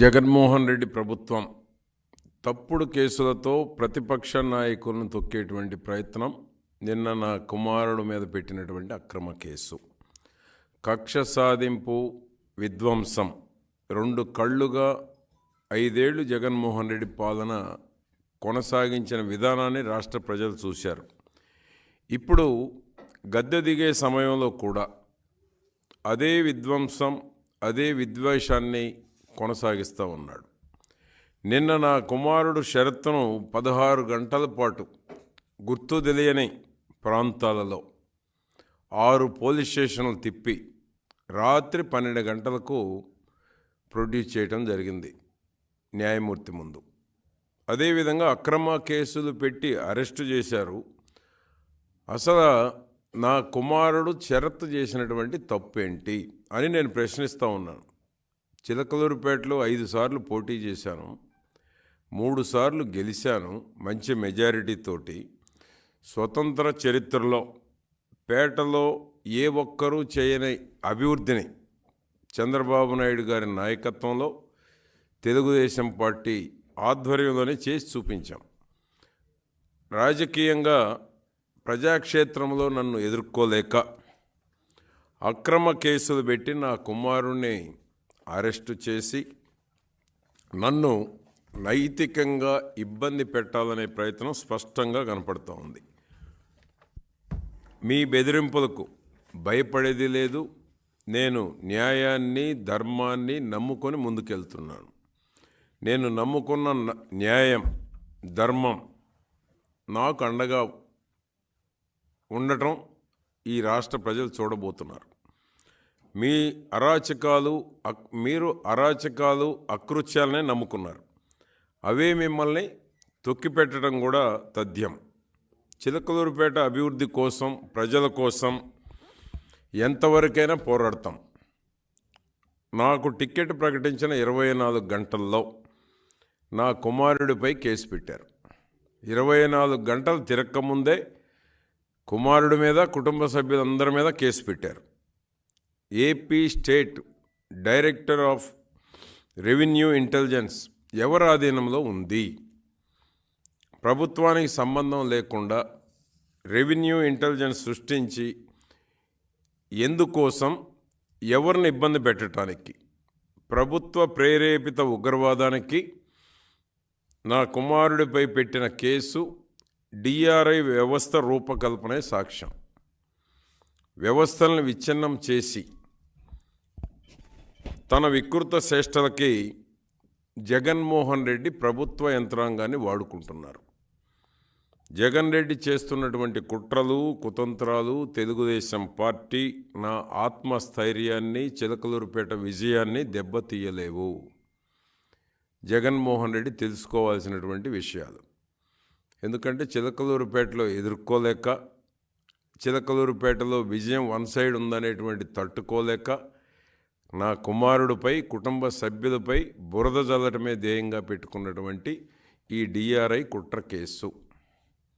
జగన్మోహన్ రెడ్డి ప్రభుత్వం తప్పుడు కేసులతో ప్రతిపక్ష నాయకులను తొక్కేటువంటి ప్రయత్నం నిన్న నా కుమారుడు మీద పెట్టినటువంటి అక్రమ కేసు. కక్ష సాధింపు విధ్వంసం. రెండు కళ్ళుగా ఐదేళ్ళు జగన్మోహన్ రెడ్డి పాలన కొనసాగించిన విధానాన్ని రాష్ట్ర ప్రజలు చూశారు. ఇప్పుడు గద్దె దిగే సమయంలో కూడా అదే విధ్వంసం అదే విద్వేషాన్ని కొనసాగిస్తూ ఉన్నాడు. నిన్న నా కుమారుడు షరత్ను పదహారు గంటల పాటు గుర్తు తెలియని ప్రాంతాలలో ఆరు పోలీస్ స్టేషన్లు తిప్పి రాత్రి పన్నెండు గంటలకు ప్రొడ్యూస్ చేయటం జరిగింది న్యాయమూర్తి ముందు. అదేవిధంగా అక్రమ కేసులు పెట్టి అరెస్టు చేశారు. అసలు నా కుమారుడు షరత్తు చేసినటువంటి తప్పేంటి అని నేను ప్రశ్నిస్తూ ఉన్నాను. చిలకలూరుపేటలో ఐదు సార్లు పోటీ చేశాను. మూడు సార్లు గెలిచాను మంచి మెజారిటీతోటి స్వతంత్ర చరిత్రలో పేటలో ఏ ఒక్కరూ చేయని అభివృద్ధిని చంద్రబాబు నాయుడు గారి నాయకత్వంలో తెలుగుదేశం పార్టీ ఆధ్వర్యంలోనే చేసి చూపించాం. రాజకీయంగా ప్రజాక్షేత్రంలో నన్ను ఎదుర్కోలేక అక్రమ కేసులు పెట్టి నా కుమారుణ్ణి అరెస్టు చేసి నన్ను నైతికంగా ఇబ్బంది పెట్టాలనే ప్రయత్నం స్పష్టంగా కనపడుతూ ఉంది. మీ బెదిరింపులకు భయపడేది లేదు. నేను న్యాయాన్ని ధర్మాన్ని నమ్ముకొని ముందుకెళ్తున్నాను. నేను నమ్ముకున్న న- న్యాయం ధర్మం నాకు అండగా ఉండటం ఈ రాష్ట్ర ప్రజలు చూడబోతున్నారు. మీ అరాచకాలు అక్- మీరు అరాచకాలు అకృత్యాలనే నమ్ముకున్నారు. అవే మిమ్మల్ని తొక్కిపెట్టడం కూడా తథ్యం. చిలకలూరుపేట అభివృద్ధి కోసం ప్రజల కోసం ఎంతవరకైనా పోరాడతాం. నాకు టికెట్ ప్రకటించిన ఇరవై నాలుగు గంటల్లో నా కుమారుడిపై కేసు పెట్టారు. ఇరవై నాలుగు గంటలు తిరక్కముందే కుమారుడి మీద కుటుంబ సభ్యులందరి మీద కేసు పెట్టారు. AP state director of revenue intelligence ఎవరి ఆధీనంలో ఉంది? ప్రభుత్వానికి సంబంధం లేకుండా రెవెన్యూ ఇంటెలిజెన్స్ సృష్టించి ఎందుకోసం ఎవరిని ఇబ్బంది పెట్టడానికి ప్రభుత్వ ప్రేరేపిత ఉగ్రవాదానికి నా కుమారుడిపై పెట్టిన కేసు డిఆర్ఐ వ్యవస్థ రూపకల్పనే సాక్ష్యం. వ్యవస్థలను విచ్ఛిన్నం చేసి తన వికృత శ్రేష్టలకి జగన్మోహన్ రెడ్డి ప్రభుత్వ యంత్రాంగాన్ని వాడుకుంటున్నారు. జగన్ రెడ్డి చేస్తున్నటువంటి కుట్రలు కుతంత్రాలు తెలుగుదేశం పార్టీ నా ఆత్మస్థైర్యాన్ని చిలకలూరుపేట విజయాన్ని దెబ్బతీయలేవు. జగన్మోహన్ రెడ్డి తెలుసుకోవాల్సినటువంటి విషయాలు. ఎందుకంటే చిలకలూరుపేటలో ఎదుర్కోలేక చిలకలూరుపేటలో విజయం వన్ సైడ్ ఉందనేటువంటి తట్టుకోలేక నా కుమారుడిపై కుటుంబ సభ్యులపై బురద జల్లటమే ధ్యేయంగా పెట్టుకున్నటువంటి ఈ డిఆర్ఐ కుట్ర కేసు.